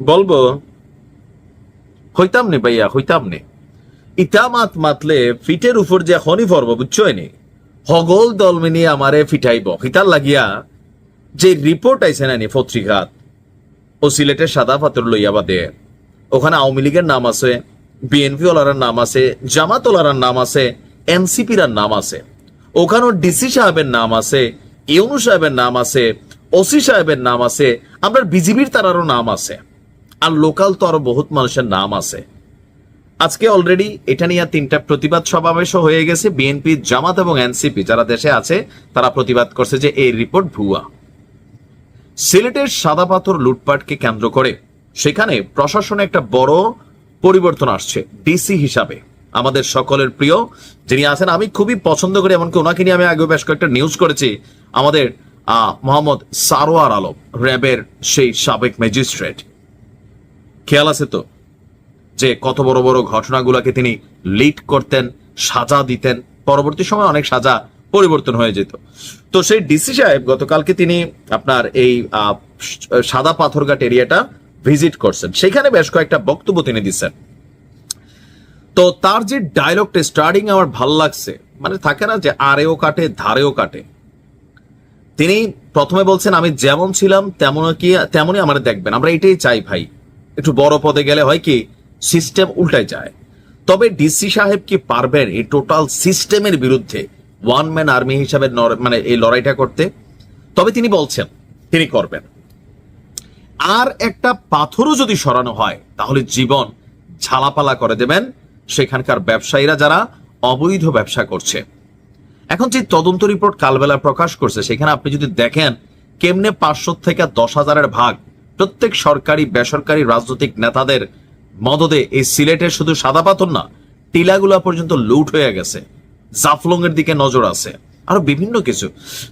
বলব, হইতাম নে ভাইয়া, হইতাম নে। ইটা মাত মাতলে ফিটের উপর যে খনি পর্ব বুঝছই নি? হগল দল মিনি আমারে ফিটাইব। হিতার লাগিয়া যে রিপোর্ট আইছে না নি পত্রিকাত, ও সিলেটের সাদা পাথর লইয়া বাদে। ওখানে আওয়ামী লীগের নাম আছে বিএনপি ওলার নাম আছে, জামাত ওলার নাম আছে এনসিপির নাম আছে। ওখানেও ডিসি সাহেবের নাম আছে ইউনু সাহেবের নাম আছে ওসি সাহেবের নাম আছে আমরা বিজিবির তারারও নাম আছে। আর লোকাল তো আরও বহুত মানুষের নাম আছে। আজকে অলরেডি এটা নিয়ে তিনটা প্রতিবাদ সমাবেশও হয়ে গেছে বিএনপি জামাত এবং এনসিপি যারা দেশে আছে তারা প্রতিবাদ করছে যে এই রিপোর্ট ভুয়া। সিলেটের সাদা পাথর লুটপাটকে কেন্দ্র করে সেখানে প্রশাসনে একটা বড় পরিবর্তন আসছে ডিসি হিসাবে। আমাদের সকলের প্রিয় যিনি আছেন আমি খুবই পছন্দ করি এমনকি ওনাকে নিয়ে আমি আগে বেশ কয়েকটা নিউজ করেছি। আমাদের আহ, মোহাম্মদ সারোয়ার আলম র্যাবের সেই সাবেক ম্যাজিস্ট্রেট খেয়াল আছে তো? যে কত বড় বড় ঘটনাগুলোকে তিনি লিড করতেন, সাজা দিতেন, পরবর্তী সময় অনেক সাজা পরিবর্তন হয়ে যেত। তো সেই ডিসি সাহেব গতকালকে তিনি আপনার এই সাদা পাথরঘাট এরিয়াটা ভিজিট করছেন। সেখানে বেশ কয়েকটা বক্তব্য তিনি দিচ্ছেন। তো তার যে ডায়লগটা স্টার্টিং আমার ভালো লাগছে। মানে থাকে না যে আরেও কাটে, ধারেও কাটে। তিনি প্রথমে বলছেন, আমি যেমন ছিলাম তেমন কি তেমনই আমার দেখবেন। আমরা এটাই চাই ভাই। একটু বড় পদে গেলে হয় কি সিস্টেম উল্টায় যায়। তবে ডিসি সাহেব কি পারবেন এই টোটাল সিস্টেমের বিরুদ্ধে ওয়ান ম্যান আর্মি হিসাবে মানে এই লড়াইটা করতে? তবে তিনি বলছেন, তিনি করবেন। আর একটা পাথরও যদি সরানো হয়, তাহলে জীবন ঝালাপালা করে দেবেন সেখানকার ব্যবসায়ীরা যারা অবৈধ ব্যবসা করছে। এখন যে তদন্ত রিপোর্ট কালবেলা প্রকাশ করছে, সেখানে আপনি যদি দেখেন, কেমনে পাঁচশো থেকে দশ হাজারের ভাগ প্রত্যেক সরকারি, বেসরকারি রাজনৈতিক নেতাদের মদদে এই সিলেটের শুধু সাদা পাথর না, টিলাগুলা পর্যন্ত লুট হয়ে গেছে। জাফলং এর দিকে নজর আছে, আরও বিভিন্ন কিছু।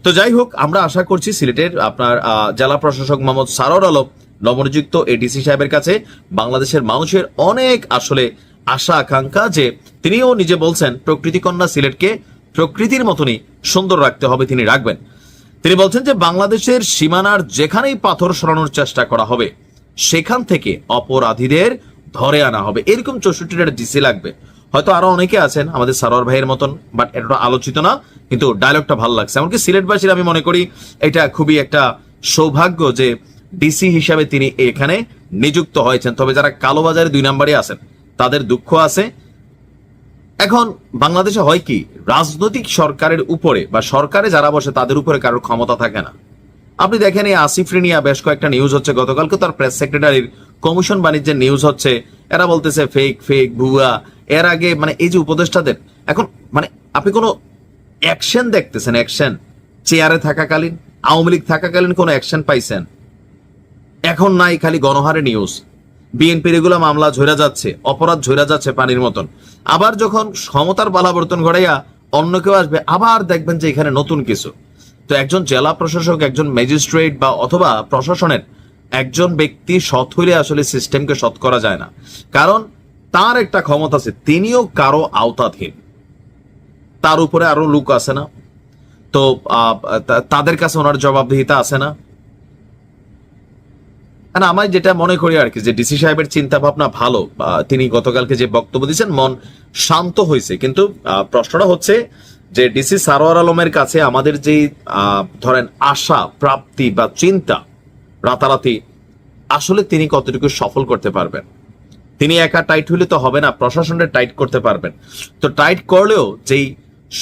তো যাই হোক, আমরা আশা করছি সিলেটের আপনার জেলা প্রশাসক মোহাম্মদ সারর আলম নবনিযুক্ত এডিসি সাহেবের কাছে বাংলাদেশের মানুষের অনেক আসলে আশা, আকাঙ্ক্ষা যে তিনিও নিজে বলছেন, প্রকৃতিকন্যা সিলেটকে প্রকৃতির মতনই সুন্দর রাখতে হবে, তিনি রাখবেন। তিনি বলছেন যে বাংলাদেশের সীমানার যেখানেই পাথর সরানোর চেষ্টা করা হবে, সেখান থেকে অপরাধীদের ধরে আনা হবে। এরকম চৌষট্টিটা ডিসি লাগবে। হয়তো আরও অনেকে আছেন, আমাদের সারোয়ার ভাইয়ের মতন, বাট এটা আলোচিত না, কিন্তু ডায়লগটা ভালো লাগছে। এমনকি সিলেটবাসীর আমি মনে করি, এটা খুবই একটা সৌভাগ্য যে ডিসি হিসাবে তিনি এখানে নিযুক্ত হয়েছেন। তবে যারা কালোবাজারে দুই নম্বরে আছেন, তাদের দুঃখ আছে এখন বাংলাদেশে হয় কি, রাজনৈতিক সরকারের উপরে বা সরকারে যারা বসে তাদের উপরে কারোর ক্ষমতা থাকে না। আপনি দেখেন এই আসিফ রিনিয়া বেশ কয়েকটা নিউজ হচ্ছে, গতকালকে তার প্রেস সেক্রেটারির কমিশন বাণিজ্যের নিউজ হচ্ছে। এরা বলতেছে ফেক ফেক ভুয়া। এর আগে মানে এই যে উপদেষ্টাদের, এখন মানে আপনি কোনো অ্যাকশন দেখতেছেন অ্যাকশন চেয়ারে থাকাকালীন, আওয়ামী লীগ থাকাকালীন কোনো অ্যাকশন পাইছেন? এখন নাই, খালি গণহারে নিউজ বিএনপির এগুলো মামলা ঝরা যাচ্ছে, অপরাধ ঝরা যাচ্ছে পানির মতন। আবার যখন ক্ষমতার বালাবর্তন ঘটাইয়া অন্য কেউ আসবে, আবার দেখবেন যে এখানে নতুন কিছু। তো একজন জেলা প্রশাসক, একজন ম্যাজিস্ট্রেট বা অথবা প্রশাসনের একজন ব্যক্তি সৎ হইলে আসলে সিস্টেমকে সৎ করা যায় না। কারণ তার একটা ক্ষমতা আছে, তিনিও কারও আওতাধীন। তার উপরে আরও লোক আছে না। তো, তাদের কাছে ওনার জবাবদিহিতা আছে না। না আমার যেটা মনে করি আর কি, যে ডিসি সাহেবের চিন্তা ভাবনা ভালো তিনি গতকালকে যে বক্তব্য দিয়েছেন, মন শান্ত হয়েছে। কিন্তু প্রশ্নটা হচ্ছে যে ডিসি সারোয়ার আলমের কাছে আমাদের যে ধরেন আশা, প্রাপ্তি বা চিন্তা, রাতারাতি, আসলে তিনি কতটুকু সফল করতে পারবেন? তিনি একা টাইট হলে তো হবে না প্রশাসনের টাইট করতে পারবেন। তো টাইট করলেও যেই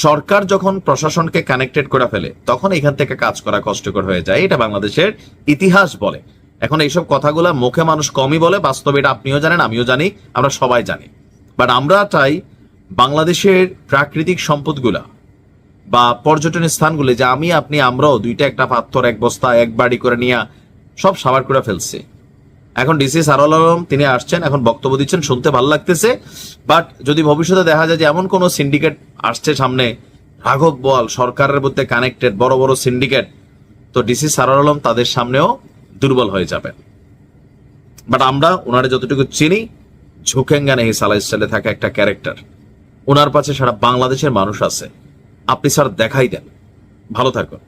সরকার যখন প্রশাসনকে কানেক্টেড করে ফেলে, তখন এখান থেকে কাজ করা কষ্টকর হয়ে যায়। এটা বাংলাদেশের ইতিহাস বলে। এখন এইসব কথাগুলা মুখে মানুষ কমই বলে, বাস্তবে এটা আপনিও জানেন, আমিও জানি, আমরা সবাই জানি। বাট আমরা চাই বাংলাদেশের প্রাকৃতিক সম্পদগুলা বা পর্যটন স্থানগুলো, যে আমি, আপনি, আমরাও দুইটা একটা পাথর, এক বস্তা, এক বাড়ি করে নিয়ে সব সাবার করে ফেলছি। এখন ডিসি সারুল আলম, তিনি আসছেন, এখন বক্তব্য দিচ্ছেন, শুনতে ভালো লাগতেছে। বাট যদি ভবিষ্যতে দেখা যায় যে এমন কোন সিন্ডিকেট আসছে সামনে, রাঘব বল সরকারের মধ্যে কানেক্টেড বড় বড় সিন্ডিকেট তো ডিসি সারুল আলম তাদের সামনেও দুর্বল হয়ে যাবেন। বাট আমরা ওনারা যতটুকু চিনি ঝুঁকেঙ্গানে এই সালাই সালে থাকা একটা ক্যারেক্টার। ওনার পাশে সারা বাংলাদেশের মানুষ আছে। আপনি স্যার দেখাই দেন। ভালো থাকুন।